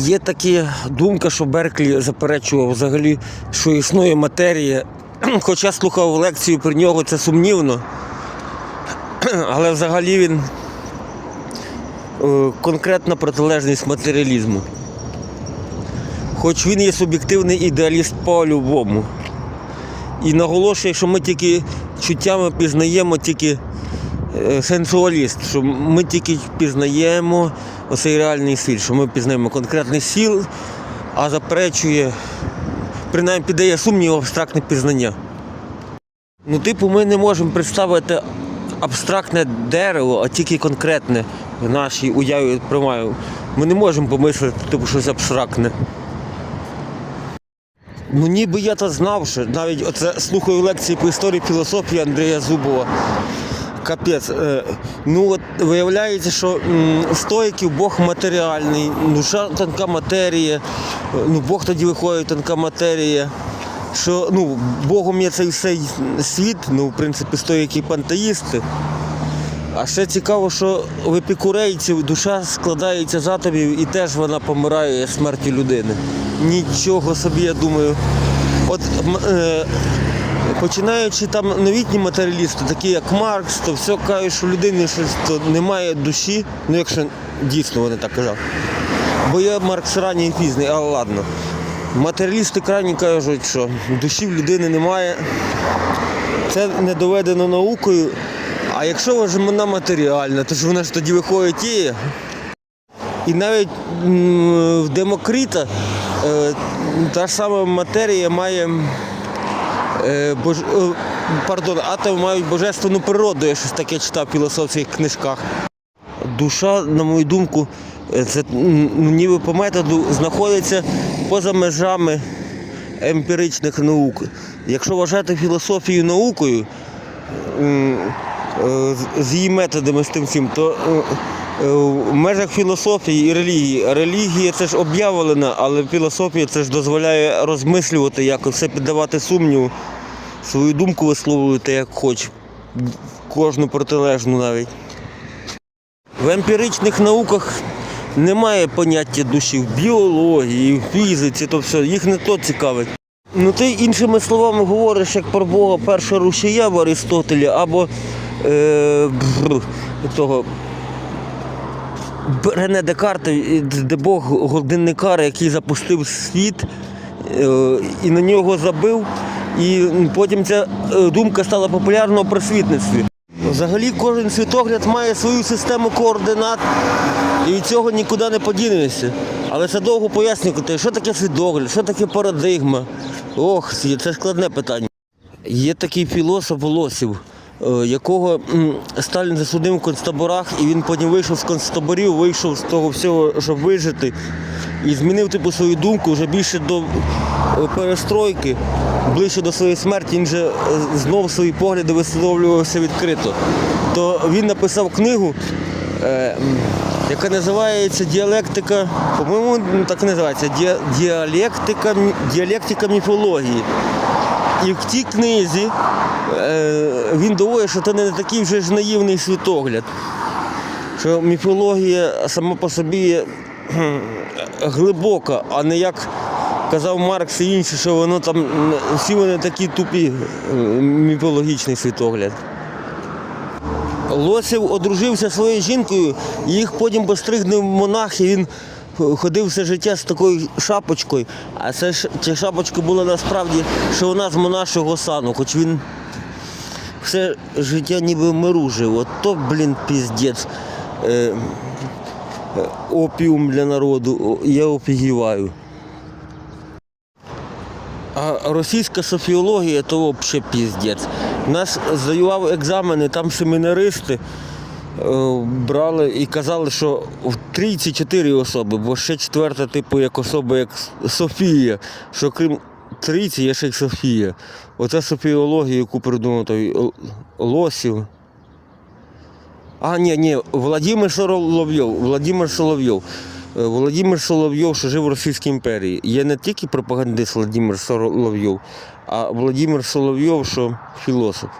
Є така думка, що Берклі заперечував взагалі, що існує матерія. Хоча слухав лекцію про нього, це сумнівно. Але взагалі він е, конкретна протилежність матеріалізму. Хоч він є суб'єктивний ідеаліст по-любому. І наголошує, що ми тільки чуттями пізнаємо тільки сенсуаліст, що ми тільки пізнаємо оцей реальний світ, що ми пізнаємо конкретний сіл, а заперечує, принаймні піддає сумніву абстрактне пізнання. Ну, типу, ми не можемо представити абстрактне дерево, а тільки конкретне в нашій уяві приймаю. Ми не можемо помислити типу, щось абстрактне. Ну ніби я то знав, що навіть оце слухаю лекції по історії філософії Андрія Зубова. Капець. Е, ну от виявляється, що стоїків Бог матеріальний, душа тонка матерія, ну Бог тоді виходить тонка матерія. Що ну, Богом є цей всей світ, ну, в принципі, стоїки пантеїсти. А ще цікаво, що в епікурейців душа складається з атомів і теж вона помирає смертю людини. Нічого собі, я думаю. От е, починаючи там новітні матеріалісти, такі як Маркс, то все кажуть, що в людини щось то немає душі, ну якщо дійсно вони так кажуть. Бо є Маркс ранній і пізній, але ладно. Матеріалісти крайні кажуть, що душі в людини немає. Це не доведено наукою. А якщо вона матеріальна, то ж вона ж тоді виходить і. І навіть в Демокріта е, та ж сама матерія має. Е, бож, е, пардон, атоми мають божественну природу, я щось таке читав в філософських книжках. Душа, на мою думку, е, це ніби по методу знаходиться поза межами емпіричних наук. Якщо вважати філософію наукою, з- її методами з тим всім, то в межах філософії і релігії. Релігія це ж об'явлена, але філософія це ж дозволяє розмислювати, якось все піддавати сумніву, свою думку висловлювати як хоч, кожну протилежну навіть. В емпіричних науках немає поняття душі в біології, в фізиці, то все, їх не то цікавить. Ну ти іншими словами говориш як про Бога першого рушія в Аристотелі або е, бр- того Рене Декарта, де Бог годинникар, який запустив світ е, і на нього забив. І потім ця е, думка стала популярною у просвітництві. Взагалі кожен світогляд має свою систему координат, і цього нікуди не подінешся. Але це довго пояснювати, що таке світогляд, що таке парадигма. Ох, це складне питання. Є такий філософ Лосів, е, якого Сталін засудив в концтаборах, і він потім вийшов з концтаборів, вийшов з того всього, щоб вижити, і змінив типу свою думку вже більше до е, перестройки, ближче до своєї смерті. Він же е, знов свої погляди висловлювався відкрито. То він написав книгу. е, Яка називається діалектика, по-моєму, ну, так і називається Ді- діалектика, діалектика міфології. І в тій книзі він доводить, що це не такий вже ж наївний світогляд. Що міфологія сама по собі глибока, а не як казав Маркс і інші, що воно там всі вони такі тупі, е, міфологічний світогляд. Лосів одружився своєю жінкою, їх потім постригнув монах, і він ходив все життя з такою шапочкою. А це ж ця шапочка була насправді, що вона з монашого сану, хоч він все життя ніби в миру. От то, блін, піздець. Е, опіум для народу. Я офігіваю. А російська софіологія то взагалі піздець. Нас здаював екзамени, там семінаристи е, брали і казали, що в трійці чотири особи, бо ще четверта, типу, як особа, як Софія, що крім трійці є ще й Софія. Оце софіологія, яку придумав той Лосів. А, ні, ні, Владимир Соловйов, Владимир Соловйов. Е, Володимир Соловйов, що жив в Російській імперії. Є не тільки пропагандист Володимир Соловйов, а Володимир Соловйов, що філософ.